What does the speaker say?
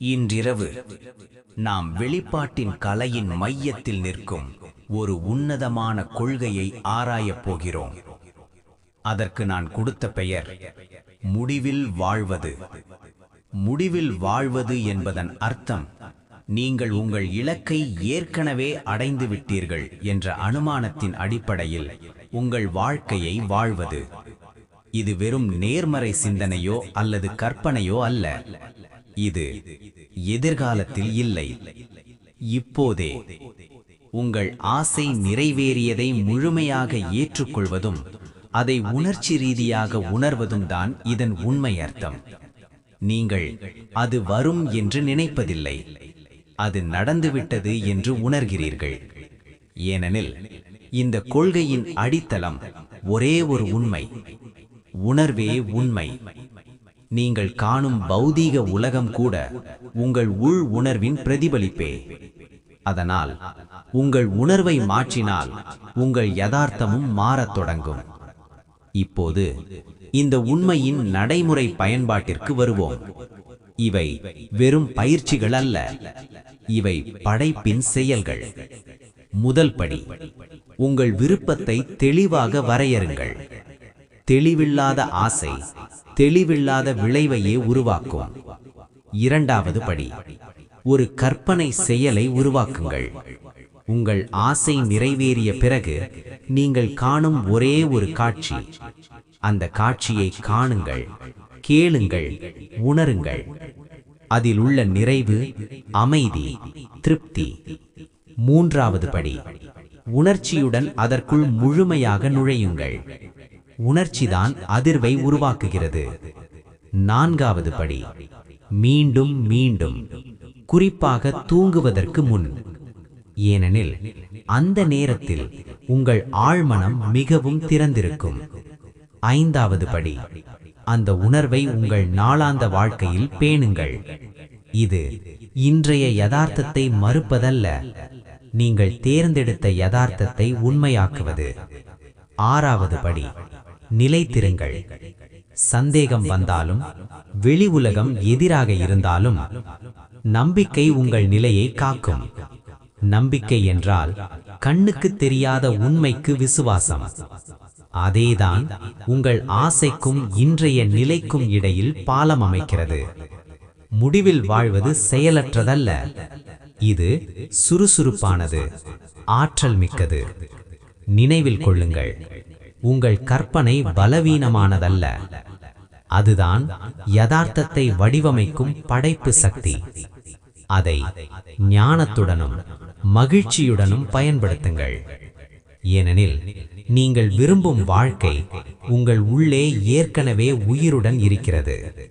இன்றிரவு நாம் வெளிப்பாட்டின் கலையின் மையத்தில் நிற்கும் ஒரு உன்னதமான கொள்கையை ஆராயப் போகிறோம். அதற்கு நான் கொடுத்த பெயர் முடிவில் வாழ்வது முடிவில் வாழ்வது என்பதன் அர்த்தம் நீங்கள் உங்கள் இலக்கை ஏற்கனவே அடைந்து விட்டீர்கள் என்ற அனுமானத்தின் அடிப்படையில் உங்கள் வாழ்க்கையை வாழ்வது. இது வெறும் நேர்மறை சிந்தனையோ அல்லது கற்பனையோ அல்ல. இது எதிர்காலத்தில் இல்லை. இப்போதே உங்கள் ஆசை நிறைவேறியதை முழுமையாக ஏற்றுக்கொள்வதும் அதை உணர்ச்சி ரீதியாக உணர்வதும் தான் இதன் உண்மை அர்த்தம். நீங்கள் அது வரும் என்று நினைப்பதில்லை. அது நடந்துவிட்டது என்று உணர்கிறீர்கள். ஏனெனில் இந்த கொள்கையின் அடித்தளம் ஒரே ஒரு உண்மை உணர்வே உண்மை. நீங்கள் காணும் பௌதீக உலகம் கூட உங்கள் உள் உணர்வின் பிரதிபலிப்பே. அதனால் உங்கள் உணர்வை மாற்றினால் உங்கள் யதார்த்தமும் மாறத் தொடங்கும். இப்போது இந்த உண்மையின் நடைமுறை பயன்பாட்டிற்கு வருவோம். இவை வெறும் பயிற்சிகள் அல்ல இவை படைப்பின் செயல்கள். முதல் படி உங்கள் விருப்பத்தை தெளிவாக வரையறுங்கள். தெளிவில்லாத ஆசை தெளிவில்லாத விளைவையே உருவாக்கும். இரண்டாவது படி ஒரு கற்பனை செயலை உருவாக்குங்கள். உங்கள் ஆசை நிறைவேறிய பிறகு நீங்கள் காணும் ஒரே ஒரு காட்சி. அந்த காட்சியை காணுங்கள் கேளுங்கள் உணருங்கள். அதில் உள்ள நிறைவு அமைதி திருப்தி. மூன்றாவது படி உணர்ச்சியுடன் அதற்குள் முழுமையாக நுழையுங்கள். உணர்ச்சிதான் அதிர்வை உருவாக்குகிறது. நான்காவது படி மீண்டும் மீண்டும் குறிப்பாக தூங்குவதற்கு முன். ஏனெனில் அந்த நேரத்தில் உங்கள் ஆழ்மனம் மிகவும் திறந்திருக்கும். ஐந்தாவது படி அந்த உணர்வை உங்கள் நாளாந்த வாழ்க்கையில் பேணுங்கள். இது இன்றைய யதார்த்தத்தை மறுப்பதல்ல நீங்கள் தேர்ந்தெடுத்த யதார்த்தத்தை உண்மையாக்குவது. ஆறாவது படி நிலைத்திருங்கள். சந்தேகம் வந்தாலும் வெளி உலகம் எதிராக இருந்தாலும் நம்பிக்கை உங்கள் நிலையை காக்கும். நம்பிக்கை என்றால் கண்ணுக்கு தெரியாத உண்மைக்கு விசுவாசம். அதேதான் உங்கள் ஆசைக்கும் இன்றைய நிலைக்கும் இடையில் பாலம் அமைக்கிறது. முடிவில் வாழ்வது செயலற்றதல்ல. இது சுறுசுறுப்பானது ஆற்றல் மிக்கது. நினைவில் கொள்ளுங்கள். உங்கள் கற்பனை பலவீனமானதல்ல. அதுதான் யதார்த்தத்தை வடிவமைக்கும் படைப்பு சக்தி. அதை ஞானத்துடனும் மகிழ்ச்சியுடனும் பயன்படுத்துங்கள். ஏனெனில் நீங்கள் விரும்பும் வாழ்க்கை உங்கள் உள்ளே ஏற்கனவே உயிருடன் இருக்கிறது.